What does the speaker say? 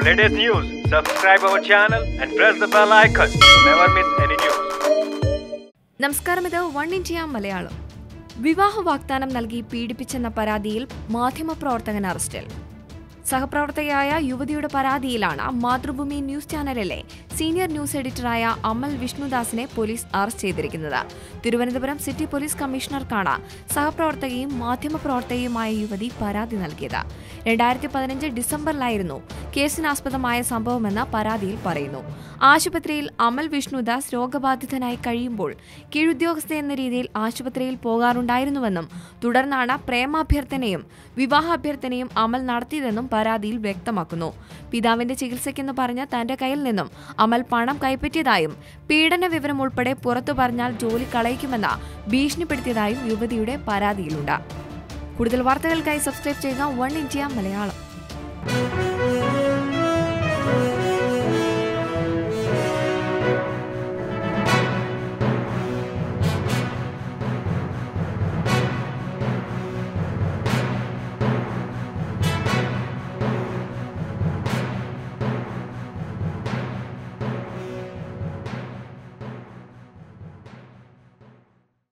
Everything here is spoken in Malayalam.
For latest news, subscribe our channel and press the bell icon. To never miss any news. നമസ്കാരം ഇത് വൺ ഇന്ത്യ മലയാളം. വിവാഹ വാഗ്ദാനം നൽകി പീഡിപ്പിച്ചെന്ന പരാതിയിൽ മാധ്യമപ്രവർത്തകൻ അറസ്റ്റിൽ. സഹപ്രവർത്തകയായ യുവതിയുടെ പരാതിയിലാണ് മാതൃഭൂമി ന്യൂസ് ചാനലിലെ സീനിയർ ന്യൂസ് എഡിറ്ററായ അമൽ വിഷ്ണുദാസിനെ പോലീസ് അറസ്റ്റ് ചെയ്തിരിക്കുന്നത്. തിരുവനന്തപുരം സിറ്റി പോലീസ് കമ്മീഷണർക്കാണ് സഹപ്രവർത്തകയും മാധ്യമപ്രവർത്തകയുമായ യുവതി പരാതി നൽകിയത്. രണ്ടായിരത്തി പതിനഞ്ച് ഡിസംബറിലായിരുന്നു കേസിനാസ്പദമായ സംഭവമെന്ന് പരാതിയിൽ പറയുന്നു. ആശുപത്രിയിൽ അമൽ വിഷ്ണുദാസ് രോഗബാധിതനായി കഴിയുമ്പോൾ കീഴുദ്യോഗസ്ഥ എന്ന രീതിയിൽ ആശുപത്രിയിൽ പോകാറുണ്ടായിരുന്നുവെന്നും തുടർന്നാണ് പ്രേമാഭ്യർത്ഥനയും വിവാഹാഭ്യർത്ഥനയും അമൽ നടത്തിയതെന്നും പരാതിയിൽ വ്യക്തമാക്കുന്നു. പിതാവിന്റെ ചികിത്സയ്ക്കെന്ന് പറഞ്ഞ് തന്റെ കയ്യിൽ നിന്നും അമൽ പണം കൈപ്പറ്റിയതായും പീഡന വിവരം ഉൾപ്പെടെ പുറത്തു പറഞ്ഞാൽ ജോലി കളയിക്കുമെന്ന ഭീഷണിപ്പെടുത്തിയതായും യുവതിയുടെ പരാതിയിലുണ്ട്. കൂടുതൽ വാർത്തകൾക്കായി സബ്സ്ക്രൈബ് ചെയ്യുക one India Malayalam. Thank you.